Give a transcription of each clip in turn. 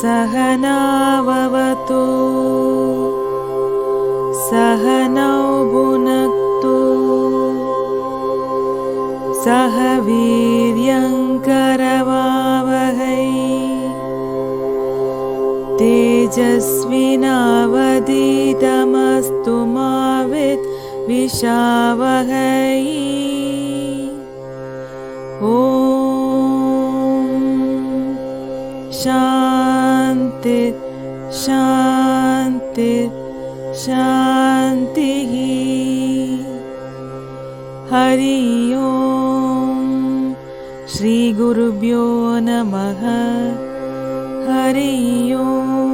सहनाववतु सहनौ भुनक्तु सह वीर्यङ्करवावहै तेजस्विनावधीतमस्तु मा विद्विषावहै शान्ति शान्ति शान्तिः हरि ओम् श्रीगुरुभ्यो नमः हरि ओम्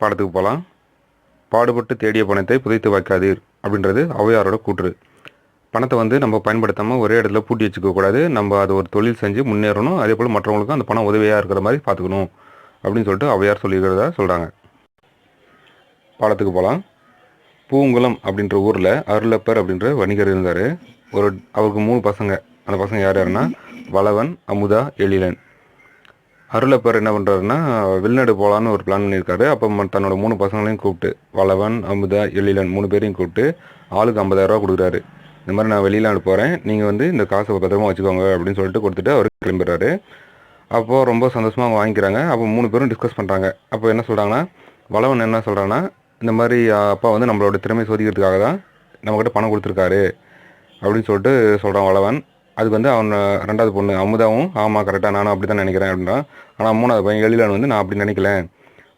பாடத்துக்கு போகலாம் பாடுபட்டு தேடிய பணத்தை புதைத்து வைக்காதீர் அப்படின்றது ஔவையாரோட கூற்று. பணத்தை வந்து நம்ம பயன்படுத்தாமல் ஒரே இடத்துல பூட்டி வச்சுக்கக்கூடாது நம்ம அதை ஒரு தொழில் செஞ்சு முன்னேறணும். அதே போல் மற்றவங்களுக்கும் அந்த பணம் உதவியாக இருக்கிற மாதிரி பார்த்துக்கணும் அப்படின்னு சொல்லிட்டு ஔவையார் சொல்லியிருக்கிறதா சொல்கிறாங்க பாலத்துக்கு போகலாம் பூங்குளம் அப்படின்ற ஊரில் அருளப்பர் அப்படின்ற வணிகர் இருந்தார். ஒரு அவருக்கு மூணு பசங்க. அந்த பசங்க யார் யாருன்னா? வளவன் அமுதா எழிலன். அருளப்பர் என்ன பண்ணுறாருன்னா வெளிநாடு போகலான்னு ஒரு பிளான் பண்ணியிருக்காரு. அப்போ ம- தன்னோட மூணு பசங்களையும் கூப்பிட்டு வளவன் அமுதா எழிலன் மூணு பேரையும் கூப்பிட்டு ஆளுக்கு ஐம்பதாயிரரூவா கொடுக்குறாரு. இந்த மாதிரி நான் வெளிநாடு போகிறேன் நீங்கள் வந்து இந்த காசை பத்திரமா வச்சுக்கோங்க அப்படின்னு சொல்லிட்டு கொடுத்துட்டு அவர் கிளம்பிடுறாரு. அப்போது ரொம்ப சந்தோஷமாக அவங்க வாங்கிக்கிறாங்க. அப்போ மூணு பேரும் டிஸ்கஸ் பண்ணுறாங்க அப்போ என்ன சொல்கிறாங்கன்னா வளவன் என்ன சொல்கிறான்னா இந்த மாதிரி அப்பா வந்து நம்மளோட திறமை சோதிக்கிறதுக்காக தான் நம்மக்கிட்ட பணம் கொடுத்துருக்காரு அப்படின்னு சொல்லிட்டு சொல்கிறான் வளவன். அதுக்கு வந்து அவன் ரெண்டாவது பொண்ணு அமுதாவும் ஆமாம் கரெக்டாக நானும் அப்படி தான் நினைக்கிறேன் அப்படின்றான் ஆனால் மூணாவது பையன் எழிலான் வந்து நான் அப்படி நினைக்கல.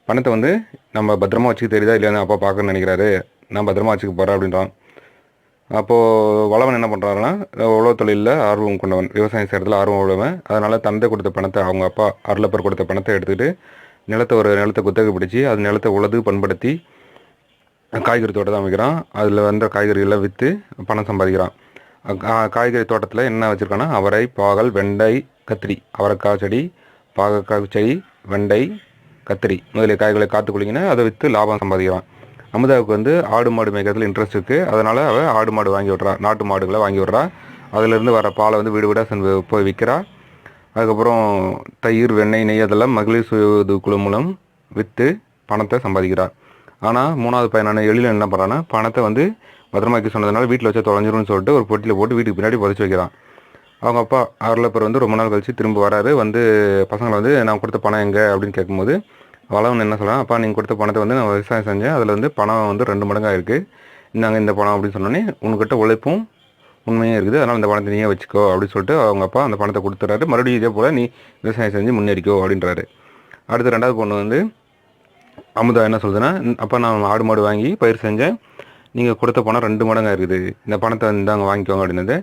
பணத்தை வந்து நம்ம பத்திரமா வச்சுக்க தெரியுதா இல்லையான்னு அப்பா பார்க்கணும்னு நினைக்கிறாரு. நான் பத்திரமா வச்சுக்க போகிறேன் அப்படின்றான். அப்போது வளவன் என்ன பண்ணுறாருன்னா உழவு தொழிலில் ஆர்வம் கொண்டவன். விவசாயம் செய்கிறதுல ஆர்வம் உள்ளவன். அதனால் தந்தை கொடுத்த பணத்தை அவங்க அப்பா அருளப்பர் கொடுத்த பணத்தை எடுத்துக்கிட்டு நிலத்தை ஒரு நிலத்தை குத்தகை பிடிச்சி அது நிலத்தை உழது பண்படுத்தி காய்கறி தோட்டம் அமைக்கிறான். அதில் வந்த காய்கறிகளை விற்று பணம் சம்பாதிக்கிறான். காய்கறி தோட்டத்தில் என்ன வச்சுருக்கான்னா அவரை பாகல் வெண்டை கத்திரி. அவரைக்காய் செடி பாகக்காய் செடி வெண்டை கத்திரி. முதலிய காய்களை காத்து குளிங்கினா அதை விற்று லாபம் சம்பாதிக்கிறான் அமுதாவுக்கு வந்து ஆடு மாடு மேய்க்கிறதுல இன்ட்ரெஸ்ட் இருக்குது அதனால் அவள் ஆடு மாடு வாங்கி விட்றா. நாட்டு மாடுகளை வாங்கி விட்றா. அதிலிருந்து வர பாலை வந்து வீடு வீடாக சென்று போய் விற்கிறா அதுக்கப்புறம் தயிர் வெண்ணெய் நெய் அதெல்லாம் மகளிர் சுய உதவி குழு மூலம் விற்று பணத்தை சம்பாதிக்கிறார் ஆனால் மூணாவது பையனான எழில என்ன பண்ணுறான்னா பணத்தை வந்து பத்திரமா வைக்க சொன்னதுனால வீட்டில் வச்சா தொலைஞ்சிரும்னு சொல்லிட்டு ஒரு பொட்டியில் போட்டு வீட்டுக்கு பின்னாடி புதைச்சி வைக்கிறான். அவங்க அப்பா அருளப்பர் வந்து ரொம்ப நாள் கழிச்சு திரும்ப வராரு. வந்து பசங்களை வந்து நான் கொடுத்த பணம் எங்கே? அப்படின்னு கேட்கும்போது வளவன் என்ன சொல்கிறான் அப்பா நீங்கள் கொடுத்த பணத்தை வந்து நான் விவசாயம் செஞ்சேன். அதில் வந்து பணம் வந்து ரெண்டு மடங்காக இருக்குது நாங்கள் இந்த பணம் அப்படின்னு சொன்னோன்னே உங்ககிட்ட உழைப்பும் உண்மையும் இருக்குது. அதனால் இந்த பணத்தை நீயே வச்சுக்கோ அப்படின்னு சொல்லிட்டு அவங்க அப்பா அந்த பணத்தை கொடுத்துட்றாரு மறுபடியும் இதே போல் நீ விவசாயம் செஞ்சு முன்னேறிக்கோ அப்படின்றாரு. அடுத்து ரெண்டாவது பொண்ணு வந்து அமுதா என்ன சொல்லுதுன்னா அப்போ நான் ஆடு மாடு வாங்கி பயிர் செஞ்சேன். நீங்கள் கொடுத்த பணம் ரெண்டு மடங்காக இருக்குது. இந்த பணத்தை வந்து அங்கே வாங்கிக்கோங்க அப்படின்னது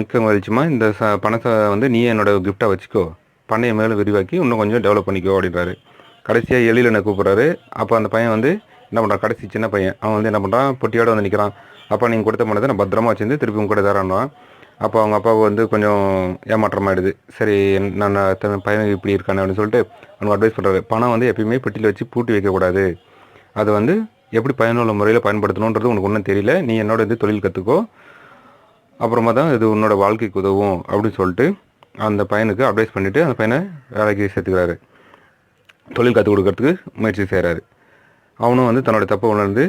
மிக்க மகிழ்ச்சிமா இந்த ச பணத்தை வந்து நீ என்னோட கிஃப்டாக வச்சுக்கோ. பண்ணையை மேலே விரிவாக்கி இன்னும் கொஞ்சம் டெவலப் பண்ணிக்கோ அப்படின்றாரு. கடைசியாக எழிலனை கூப்பிட்றாரு. அப்போ அந்த பையன் வந்து என்ன பண்ணுறான் கடைசி சின்ன பையன். அவன் வந்து என்ன பண்ணுறான் பொட்டியோடு வந்து நிற்கிறான் அப்பா நீங்கள் கொடுத்த பணத்தை நான் பத்திரமா வச்சிருந்து திருப்பி உங்க கூட தரேன்னுவான். அப்போ அவங்க அப்பாவுக்கு வந்து கொஞ்சம் ஏமாற்றமாயிடுது. சரி நான் பையன் இப்படி இருக்கானே அப்படின்னு சொல்லிட்டு அவனுக்கு அட்வைஸ் பண்ணுறாரு பணம் வந்து எப்பயுமே பெட்டியில் வச்சு பூட்டி வைக்கக்கூடாது. அது வந்து எப்படி பயனுள்ள முறையில் பயன்படுத்தணுன்றது உனக்கு ஒன்றும் தெரியல. நீ என்னோட இது தொழில் கற்றுக்கோ அப்புறமா தான் இது உன்னோட வாழ்க்கைக்கு உதவும் அப்படின்னு சொல்லிட்டு அந்த பையனுக்கு அட்வைஸ் பண்ணிவிட்டு அந்த பையனை வேலைக்கு சேர்த்துக்கிறாரு. தொழில் கற்றுக் கொடுக்கறதுக்கு முயற்சி செய்கிறாரு அவனும் வந்து தன்னோட தப்பை உணர்ந்து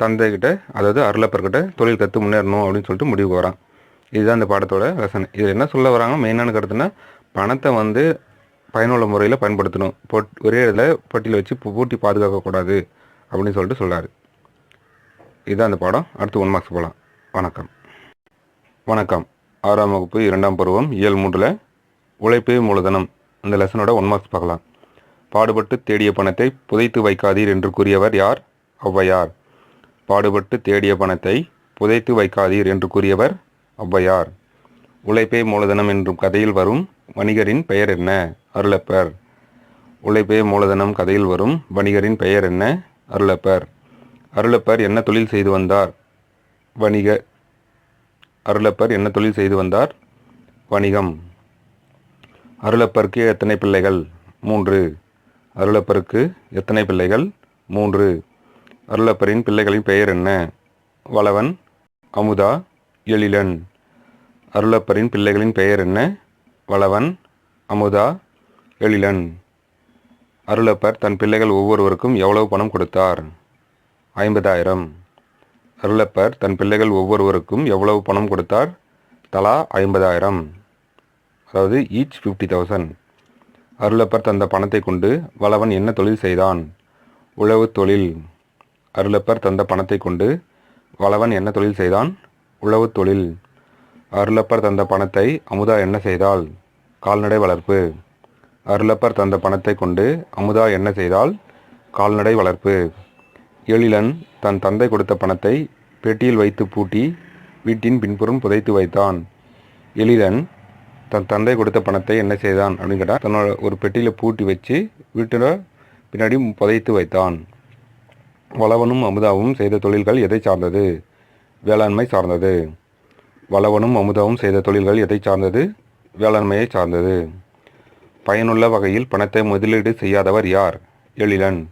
தந்தைகிட்ட அதாவது அருளப்பர்கிட்ட தொழில் கற்று முன்னேறணும் அப்படின்னு சொல்லிட்டு முடிவுக்கு வரான். இதுதான் இந்த பாடத்தோட ரசனை இது என்ன சொல்ல வராங்க மெயினான கருத்துன்னா பணத்தை வந்து பயனுள்ள முறையில் பயன்படுத்தணும். பொட் ஒரே இடத்துல பொட்டியில் வச்சு பூட்டி பாதுகாக்கக்கூடாது அப்படின்னு சொல்லிட்டு சொல்கிறாரு இதுதான் அந்த பாடம். அடுத்து ஒன் மார்க்ஸ் போகலாம் வணக்கம். வணக்கம். ஆறாம் வகுப்பு இரண்டாம் பருவம் இயல் மூன்றில் உழைப்பே மூலதனம். இந்த லெசனோட ஒன் மார்க்ஸ் பார்க்கலாம். பாடுபட்டு தேடிய பணத்தை புதைத்து வைக்காதீர் என்று கூறியவர் யார்? ஔவையார். பாடுபட்டு தேடிய பணத்தை புதைத்து வைக்காதீர் என்று கூறியவர் ஔவையார். உழைப்பே மூலதனம் என்றும் கதையில் வரும் வணிகரின் பெயர் என்ன? அருளப்பர். உழைப்பே மூலதனம் கதையில் வரும் வணிகரின் பெயர் என்ன? அருளப்பர். அருளப்பர் என்ன தொழில் செய்து வந்தார்? வணிக. அருளப்பர் என்ன தொழில் செய்து வந்தார்? வணிகம். அருளப்பருக்கு எத்தனை பிள்ளைகள்? மூன்று. அருளப்பருக்கு எத்தனை பிள்ளைகள்? மூன்று. அருளப்பரின் பிள்ளைகளின் பெயர் என்ன? வளவன் அமுதா எழிலன். அருளப்பரின் பிள்ளைகளின் பெயர் என்ன? வளவன் அமுதா எழிலன். அருளப்பர் தன் பிள்ளைகள் ஒவ்வொருவருக்கும் எவ்வளவு பணம் கொடுத்தார்? ஐம்பதாயிரம். அருளப்பர் தன் பிள்ளைகள் ஒவ்வொருவருக்கும் எவ்வளவு பணம் கொடுத்தார்? தலா ஐம்பதாயிரம். அதாவது ஈச் ஃபிஃப்டி தௌசண்ட் அருளப்பர் தந்த பணத்தை கொண்டு வளவன் என்ன தொழில் செய்தான்? உழவு தொழில். அருளப்பர் தந்த பணத்தை கொண்டு வளவன் என்ன தொழில் செய்தான்? உழவு தொழில். அருளப்பர் தந்த பணத்தை அமுதா என்ன செய்தால் கால்நடை வளர்ப்பு. அருளப்பர் தந்த பணத்தை கொண்டு அமுதா என்ன செய்தால் கால்நடை வளர்ப்பு. எழிலன் தன் தந்தை கொடுத்த பணத்தை பெட்டியில் வைத்து பூட்டி வீட்டின் பின்புறம் புதைத்து வைத்தான். எழிலன் தன் தந்தை கொடுத்த பணத்தை என்ன செய்தான் அப்படின்னு கேட்டால் தன்னோட ஒரு பெட்டியில் பூட்டி வச்சு வீட்டில் பின்னாடி புதைத்து வைத்தான். வளவனும் அமுதாவும் செய்த தொழில்கள் எதை சார்ந்தது? வேளாண்மை சார்ந்தது. வளவனும் அமுதாவும் செய்த தொழில்கள் எதை சார்ந்தது? வேளாண்மையை சார்ந்தது. பயனுள்ள வகையில் பணத்தை முதலீடு செய்யாதவர் யார்? எழிலன்.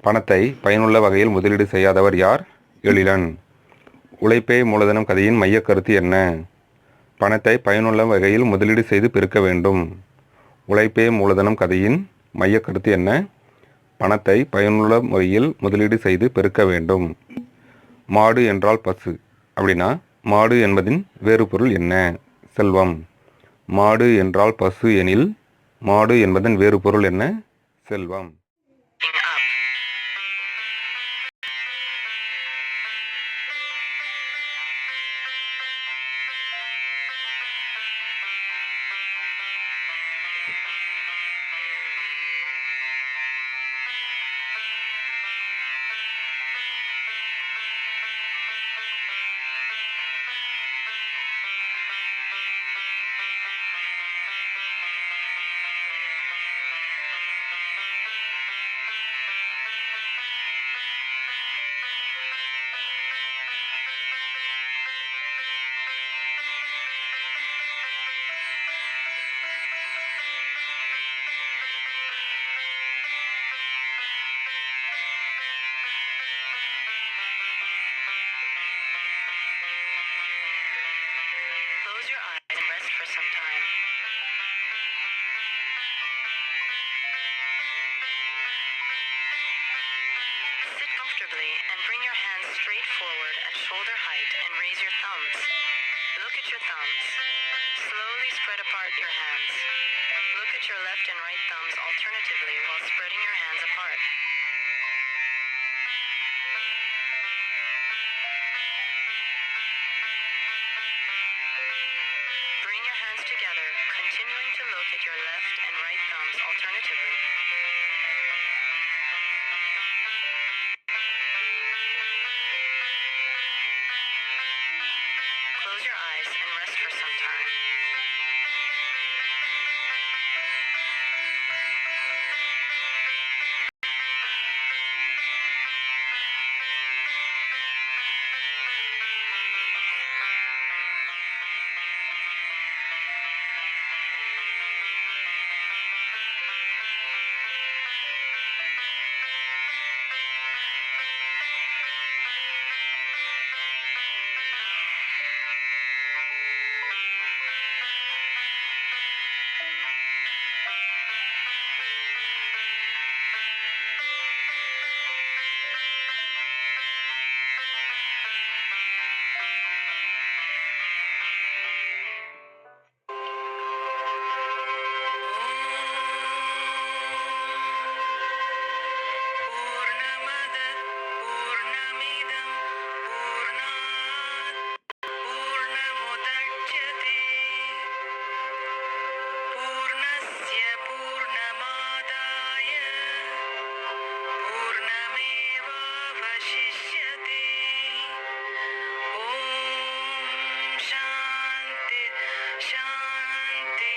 பணத்தை பயனுள்ள வகையில் முதலீடு செய்யாதவர் யார்? எழிலன். உழைப்பே மூலதனம் கதையின் மையக் கருத்து என்ன? பணத்தை பயனுள்ள வகையில் முதலீடு செய்து பெருக்க வேண்டும். உழைப்பே மூலதனம் கதையின் மையக் கருத்து என்ன? பணத்தை பயனுள்ள முறையில் முதலீடு செய்து பெருக்க வேண்டும். மாடு என்றால் பசு. அப்படின்னா மாடு என்பதின் வேறு பொருள் என்ன? செல்வம். மாடு என்றால் பசு எனில் மாடு என்பதன் வேறு பொருள் என்ன? செல்வம். Comfortably and bring your hands straight forward at shoulder height and raise your thumbs. Look at your thumbs. Slowly spread apart your hands. Look at your left and right thumbs alternatively while spreading your hands apart. Bring your hands together, continuing to look at your left and right thumbs alternatively. Shanti,